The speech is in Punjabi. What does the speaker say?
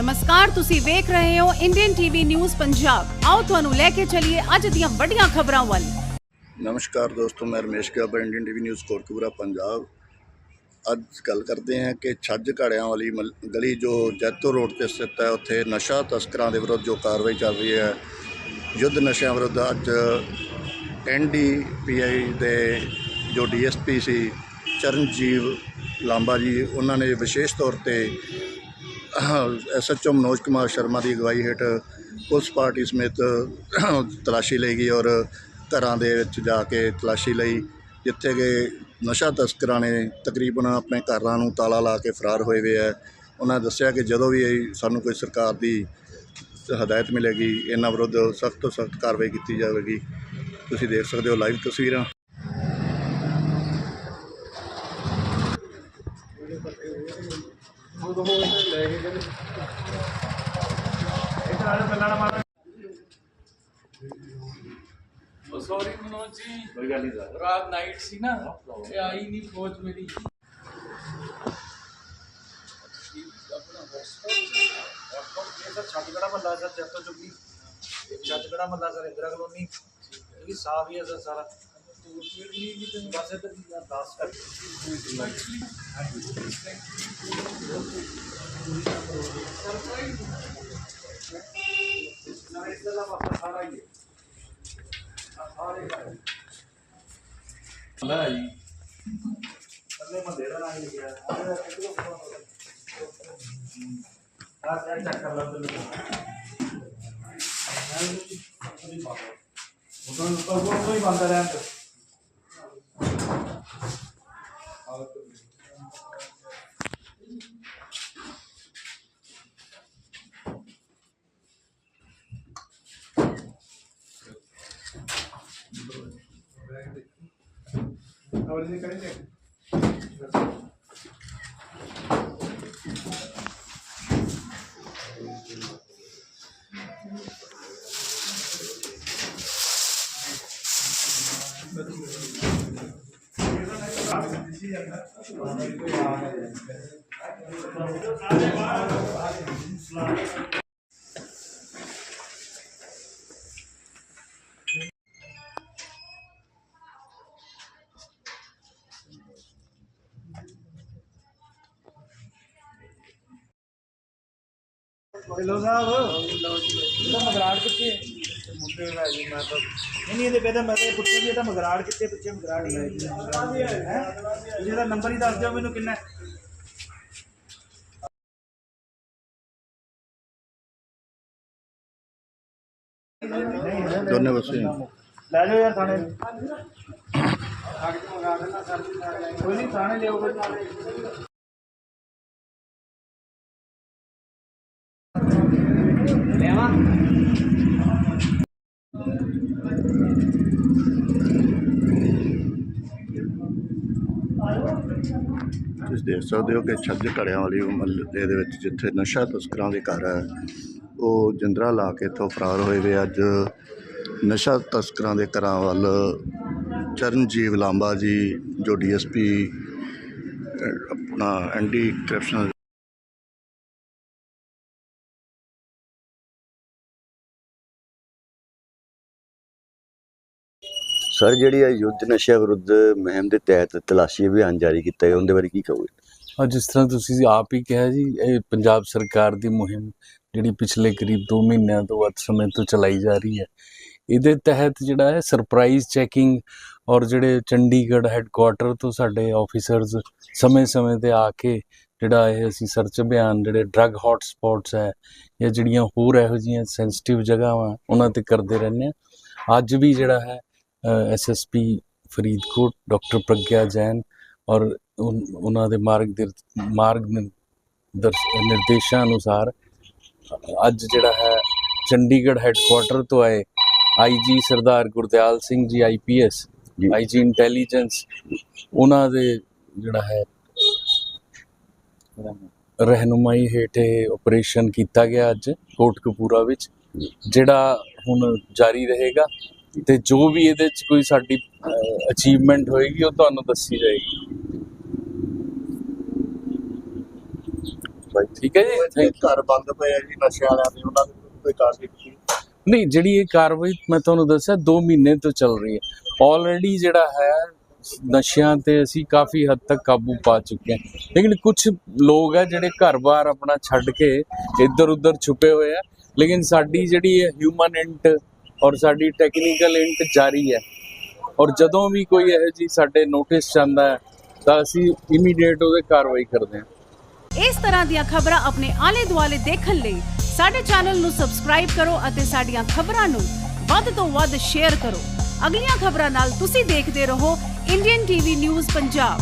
ਨਮਸਕਾਰ, ਤੁਸੀਂ ਵੇਖ ਰਹੇ ਹੋ ਇੰਡੀਅਨ ਟੀਵੀ ਨਿਊਜ਼ ਪੰਜਾਬ ਆਓ ਤੁਹਾਨੂੰ ਲੈ ਕੇ ਚੱਲੀਏ ਅੱਜ ਦੀਆਂ ਵੱਡੀਆਂ ਖਬਰਾਂ ਵੱਲ। ਨਮਸਕਾਰ ਦੋਸਤੋ, ਮੈਂ Ramesh Gabar Indian TV news Kotkapura Punjab ਅੱਜ ਗੱਲ ਕਰਦੇ ਹਾਂ ਕਿ ਛੱਜ ਘੜਿਆਂ ਵਾਲੀ ਗਲੀ ਜੋ ਜੈਤੋ ਰੋਡ ਤੇ ਸਥਿਤ ਹੈ, ਉੱਥੇ ਨਸ਼ਾ ਤਸਕਰਾਂ ਦੇ ਵਿਰੁੱਧ ਜੋ ਕਾਰਵਾਈ ਚੱਲ ਰਹੀ ਹੈ, ਯੁੱਧ ਨਸ਼ਿਆਂ ਵਿਰੁੱਧ ਅੱਜ ਐਨਡੀਪੀਆਈ ਦੇ ਜੋ ਡੀਐਸਪੀ ਸੀ, ਚਰਨਜੀਵ ਲਾਂਬਾ ਜੀ, ਉਹਨਾਂ ਨੇ ਵਿਸ਼ੇਸ਼ ਤੌਰ ਤੇ ਐਸਐਚਓ ਮਨੋਜ ਕੁਮਾਰ ਸ਼ਰਮਾ ਦੀ ਅਗਵਾਈ ਹੇਠ ਪੁਲਿਸ ਪਾਰਟੀ ਸਮੇਤ ਤਲਾਸ਼ੀ ਲਈ ਗਈ ਔਰ ਘਰਾਂ ਦੇ ਵਿੱਚ ਜਾ ਕੇ ਤਲਾਸ਼ੀ ਲਈ, ਜਿੱਥੇ ਕਿ ਨਸ਼ਾ ਤਸਕਰਾਂ ਨੇ ਤਕਰੀਬਨ ਆਪਣੇ ਘਰਾਂ ਨੂੰ ਤਾਲਾ ਲਾ ਕੇ ਫਰਾਰ ਹੋਏ ਵੇ ਹੈ ਉਹਨਾਂ ਦੱਸਿਆ ਕਿ ਜਦੋਂ ਵੀ ਸਾਨੂੰ ਕੋਈ ਸਰਕਾਰ ਦੀ ਹਦਾਇਤ ਮਿਲੇਗੀ, ਇਹਨਾਂ ਵਿਰੁੱਧ ਸਖਤ ਤੋਂ ਸਖਤ ਕਾਰਵਾਈ ਕੀਤੀ ਜਾਵੇਗੀ। ਤੁਸੀਂ ਦੇਖ ਸਕਦੇ ਹੋ ਲਾਈਵ ਤਸਵੀਰਾਂ। ਉਹ ਸੌਰੀ ਮਨੋਜ ਜੀ ਕੋਈ ਗੱਲ ਨਹੀਂ ਸਰ ਰਾਤ ਨਾਈਟ ਸੀ ਨਾ ਇਹ ਆਈ ਨਹੀਂ ਫੌਜ ਮੇਰੀ ਸਰ ਛੱਤਗੜਾ ਮੱਲਾ ਸਰ ਜੱਤੋ ਚੁੱਕੀ ਛੱਤਗੜਾ ਮੱਲਾ ਸਰ ਇੰਦਰਾ ਕਲੋਨੀ ਇਹ ਵੀ ਸਾਫ਼ ਹੀ ਹੈ ਸਰ ਸਾਰਾ ਬਸ ਇੱਧਰ ਦੀ 10 ਕਰ ਸਰ ਇਸ ਦਾ ਮਸਲਾ ਸਾਰਾ ਹੀ ਹੈ ਸਾਰੇ ਘਰ ਲੈ ਜੀ ਪੱਲੇ ਮੱਲੇ ਦਾ ਨਾਮ ਲਿਖਿਆ ਆ ਸਰ ਚੱਕ ਕਰ ਲਓ ਤੇ ਉਦੋਂ ਉਦੋਂ ਉਦੋਂ ਹੀ ਬੰਦ ਰਹਿਣ Ahora sí, cariño. Gracias. Dhillon ਇਹਦੇ ਪਹਿਲਾਂ ਮੈਂ ਪੁੱਛਿਆ ਵੀ ਇਹਦਾ ਮਗਰਾੜ ਕਿੱਥੇ ਪੁੱਛਿਆ ਮਗਰਾੜ ਹੀ। ਜੀ ਇਹਦਾ ਨੰਬਰ ਹੀ ਦੱਸ ਦਿਓ ਮੈਨੂੰ ਕਿੰਨਾ ਹੈ। ਦੋਨੇ ਬੱਸੇ ਲੈ ਜਾਓ ਯਾਰ ਥਾਣੇ। ਕੋਈ ਨਹੀਂ ਥਾਣੇ ਲਿਓ ਕੋਈ ਤੁਸੀਂ ਦੇਖ ਸਕਦੇ ਹੋ ਕਿ ਛੱਜ ਘੜਿਆਂ ਵਾਲੀ ਮਹੱਲੇ ਦੇ ਵਿੱਚ ਜਿੱਥੇ ਨਸ਼ਾ ਤਸਕਰਾਂ ਦੇ ਘਰ ਹੈ, ਉਹ ਜਿੰਦਰਾ ਲਾ ਕੇ ਇੱਥੋਂ ਫਰਾਰ ਹੋਏ ਵੇ ਅੱਜ ਨਸ਼ਾ ਤਸਕਰਾਂ ਦੇ ਘਰਾਂ ਵੱਲ ਚਰਨਜੀਵ ਲਾਂਬਾ ਜੀ, ਜੋ ਡੀਐਸਪੀ ਆਪਣਾ ਐਂਟੀ ਕਰਪਸ਼ਨ ਸਰ, ਜਿਹੜੀ ਆ ਯੁੱਧ ਨਸ਼ਾ ਵਿਰੁੱਧ ਮੁਹਿੰਮ ਦੇ ਤਹਿਤ ਤਲਾਸ਼ੀ ਅਭਿਆਨ ਜਾਰੀ ਕੀਤਾ ਹੈ ਉਹਦੇ ਬਾਰੇ ਕੀ ਕਹੋਗੇ? ਜਿਸ ਤਰ੍ਹਾਂ ਤੁਸੀਂ ਆਪ ਹੀ ਕਿਹਾ ਜੀ, ਇਹ ਪੰਜਾਬ ਸਰਕਾਰ ਦੀ ਮੁਹਿੰਮ ਜਿਹੜੀ ਪਿਛਲੇ ਕਰੀਬ 2 ਮਹੀਨਿਆਂ ਤੋਂ ਵੱਧ ਸਮੇਂ ਤੋਂ ਚਲਾਈ ਜਾ ਰਹੀ ਹੈ। ਇਹਦੇ ਤਹਿਤ ਜਿਹੜਾ ਹੈ ਸਰਪ੍ਰਾਈਜ਼ ਚੈਕਿੰਗ ਔਰ ਜਿਹੜੇ ਚੰਡੀਗੜ੍ਹ ਹੈੱਡਕੁਆਟਰ ਤੋਂ ਸਾਡੇ ਆਫੀਸਰਸ ਸਮੇਂ-ਸਮੇਂ ਤੇ ਆ ਕੇ ਜਿਹੜਾ ਇਹ ਅਸੀਂ ਸਰਚ ਅਭਿਆਨ, ਜਿਹੜੇ ਡਰੱਗ ਹੌਟ ਸਪੌਟਸ ਹੈ ਜਾਂ ਜਿਹੜੀਆਂ ਹੋਰ ਇਹੋ ਜਿਹੀਆਂ ਸੈਂਸਿਟਿਵ ਜਗ੍ਹਾਵਾਂ, ਉਹਨਾਂ ਤੇ ਕਰਦੇ ਰਹਿੰਦੇ ਆ ਅੱਜ ਵੀ ਜਿਹੜਾ ਹੈ ਐਸਐਸਪੀ ਫਰੀਦਕੋਟ ਡਾਕਟਰ ਪ੍ਰਗਿਆ ਜੈਨ ਔਰ ਉਹਨਾਂ ਦੇ ਮਾਰਗ ਮਾਰਗ ਨਿਰਦੇਸ਼ਾਂ ਅਨੁਸਾਰ ਅੱਜ ਜਿਹੜਾ ਹੈ ਚੰਡੀਗੜ੍ਹ ਹੈੱਡਕੁਆਟਰ ਤੋਂ ਆਏ ਆਈਜੀ ਸਰਦਾਰ ਗੁਰਦਿਆਲ ਸਿੰਘ ਜੀ ਆਈਪੀਐਸ ਜੀ। ਆਈਜੀ ਇੰਟੈਲੀਜੈਂਸ ਉਹਨਾਂ ਦੇ ਜਿਹੜਾ ਹੈ ਰਹਿਨੁਮਾਈ ਹੇਠ ਆਪਰੇਸ਼ਨ ਕੀਤਾ ਗਿਆ ਅੱਜ ਕੋਟਕਪੂਰਾ ਵਿੱਚ ਜਿਹੜਾ ਹੁਣ ਜਾਰੀ ਰਹੇਗਾ ਤੇ ਜੋ ਵੀ ਇਹਦੇ ਚ ਕੋਈ ਸਾਡੀ ਅਚੀਵਮੈਂਟ ਹੋਏਗੀ ਉਹ ਤੁਹਾਨੂੰ ਦੱਸੀ ਜਾਏਗੀ। ਬਾਈ ਠੀਕ ਹੈ ਜੀ? ਥੈਂਕ ਯੂ ਘਰ ਬੰਦ ਪਏ ਆ ਜੀ ਨਸ਼ੇ ਵਾਲਿਆਂ ਦੇ ਉਹਨਾਂ ਦੇ ਕੋਈ ਕਾਰਵਾਈ ਕੀਤੀ ਨਹੀਂ ਜਿਹੜੀ ਇਹ ਕਾਰਵਾਈ ਮੈਂ ਤੁਹਾਨੂੰ ਦੱਸਿਆ 2 ਮਹੀਨੇ ਤੋਂ ਚੱਲ ਰਹੀ ਹੈ। ਆਲਰੇਡੀ ਜਿਹੜਾ ਹੈ ਨਸ਼ਿਆਂ ਤੇ ਅਸੀਂ ਕਾਫੀ ਹੱਦ ਤੱਕ ਕਾਬੂ ਪਾ ਚੁੱਕੇ ਹਾਂ। ਲੇਕਿਨ ਕੁਝ ਲੋਕ ਹੈ ਜਿਹੜੇ ਘਰ-ਬਾਰ ਆਪਣਾ ਛੱਡ ਕੇ ਇੱਧਰ-ਉੱਧਰ ਛੁਪੇ ਹੋਏ ਆ। ਲੇਕਿਨ ਸਾਡੀ ਜਿਹੜੀ ਹੈ ਹਿਊਮਨ ਇੰਟ ਔਰ ਸਾਡੀ ਟੈਕਨੀਕਲ ਇੰਟ ਜਾਰੀ ਹੈ। ਔਰ ਜਦੋਂ ਵੀ ਕੋਈ ਇਹੋ ਜੀ ਸਾਡੇ ਨੋਟਿਸ ਜਾਂਦਾ ਹੈ, ਤਾਂ ਅਸੀਂ ਇਮੀਡੀਏਟ ਉਹਦੇ ਕਾਰਵਾਈ ਕਰਦੇ ਹਾਂ। ਇਸ ਤਰ੍ਹਾਂ ਦੀਆਂ ਖਬਰਾਂ ਆਪਣੇ ਆਲੇ ਦੁਆਲੇ ਦੇਖਣ ਲਈ ਸਾਡੇ ਚੈਨਲ ਨੂੰ ਸਬਸਕ੍ਰਾਈਬ ਕਰੋ ਅਤੇ ਸਾਡੀਆਂ ਖਬਰਾਂ ਨੂੰ ਵੱਧ ਤੋਂ ਵੱਧ ਸ਼ੇਅਰ ਕਰੋ। ਅਗਲੀਆਂ ਖਬਰਾਂ ਨਾਲ ਤੁਸੀਂ ਦੇਖਦੇ ਰਹੋ ਇੰਡੀਅਨ ਟੀਵੀ ਨਿਊਜ਼ ਪੰਜਾਬ।